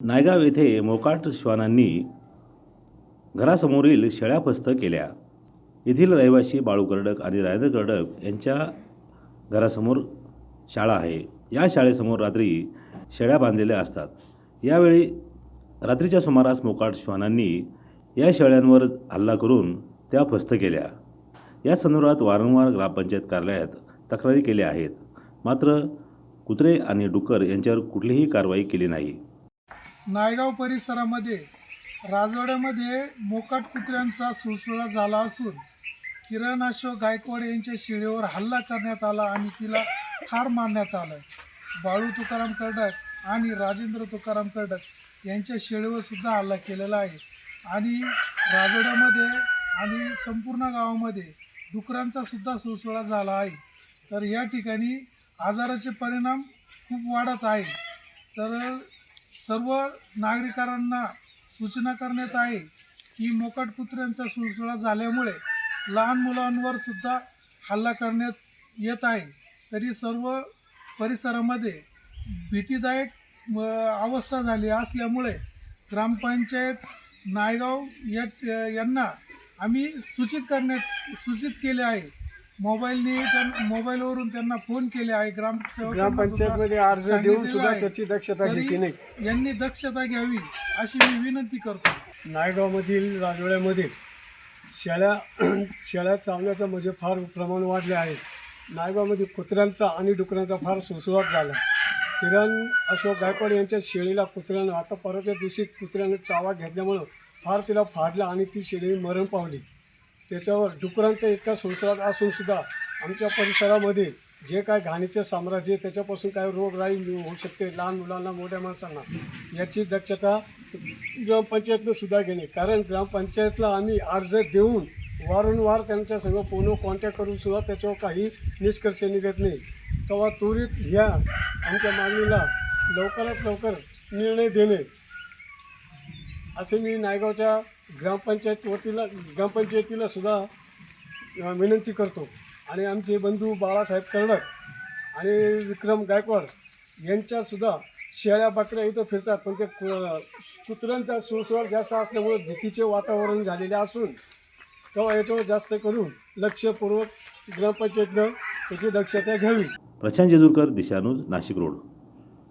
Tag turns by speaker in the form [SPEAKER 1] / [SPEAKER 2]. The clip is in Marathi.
[SPEAKER 1] नायगाव येथे मोकाट श्वानांनी घरासमोरील शेळ्या फस्त केल्या. येथील रहिवासी बाळू कर्डक आणि रायदर कर्डक यांच्या घरासमोर शाळा आहे. या शाळेसमोर रात्री शेळ्या बांधलेल्या असतात. यावेळी रात्रीच्या सुमारास मोकाट श्वानांनी या शेळ्यांवर हल्ला करून त्या फस्त केल्या. या संदर्भात वारंवार ग्रामपंचायत कार्यालयात तक्रारी केल्या आहेत. मात्र कुत्रे आणि डुक्कर यांच्यावर कुठलीही कारवाई केली नाही.
[SPEAKER 2] नायगाव परिसरामध्ये राजवाड्यामध्ये मोकाट कुत्र्यांचा सुळसुळा झाला असून किरण अशोक गायकवाड यांच्या शेळीवर हल्ला करण्यात आला आणि तिला ठार मारण्यात आलं. बाळू तुकाराम कर्डक आणि राजेंद्र तुकाराम कर्डक यांच्या शिळेवर सुद्धा हल्ला केलेला आहे. आणि राजवाड्यामध्ये आणि संपूर्ण गावामध्ये डुकरांचा सुद्धा सुळसुळा झाला आहे. तर या ठिकाणी आजाराचे परिणाम खूप वाढत आहे. तर सर्व नागरिकांना सूचना करण्यात आहे की मोकाट कुत्र्यांचा सुळसुळा झाल्यामुळे लहान मुलांवर सुद्धा हल्ला करण्यात येत आहे. तरी सर्व परिसरामध्ये भीतीदायक अवस्था झाली असल्यामुळे ग्रामपंचायत नायगाव या यांना आम्ही सूचित करण्यात सूचित केले आहे. मोबाईलने त्यां मोबाईलवरून त्यांना फोन केले. आहे ग्रामसेवक
[SPEAKER 3] ग्रामपंचायतमध्ये अर्ज देऊन सुद्धा त्याची दक्षता घेतली नाही.
[SPEAKER 2] यांनी दक्षता घ्यावी अशी मी विनंती करतो.
[SPEAKER 3] नायगावमधील राजवाड्यामध्ये शेळ्या शेळ्या चावण्याचं म्हणजे फार प्रमाण वाढले आहे. नायगावमध्ये कुत्र्यांचा आणि डुकरांचा फार सुळसुळाट झाला. किरण अशोक गायकवाड यांच्या शेळीला कुत्र्यानं आता परत दिवशी कुत्र्यानं चावा घेतल्यामुळं फार तिला फाडला आणि ती शेळी मरण पावली. त्याच्यावर डुकरांचा इतका सुळसुळाट असून सुद्धा आमच्या परिसरामध्ये जे काय घाणीचे साम्राज्य त्याच्यापासून काय रोगराई होऊ शकते लहान मुलांना मोठ्या माणसांना. याची दक्षता ग्रामपंचायतनं सुद्धा घेणे. कारण ग्रामपंचायतला आम्ही अर्ज देऊन वारंवार त्यांच्या सगळं फोन कॉन्टॅक्ट करून सुद्धा त्याच्यावर काही निष्कर्ष निघत नाही. तेव्हा त्वरित ह्या आमच्या मागणीला लवकरात लवकर निर्णय देणे असे मी नायगावच्या ग्रामपंचायत वतीला ग्रामपंचायतीला सुद्धा विनंती करतो. आणि आमचे बंधू बाळासाहेब कर्डक आणि विक्रम गायकवाड यांच्यासुद्धा शेळ्या बकऱ्या इथं फिरतात. पण ते कु- कुत्र्यांचा सुळसुळाट जास्त असल्यामुळे भीतीचे वातावरण झालेले असून तेव्हा याच्यावर जास्त करून लक्षपूर्वक ग्रामपंचायतनं त्याची दक्षता घ्यावी.
[SPEAKER 1] प्रशांत जेजूरकर दिशानूज नाशिक रोड.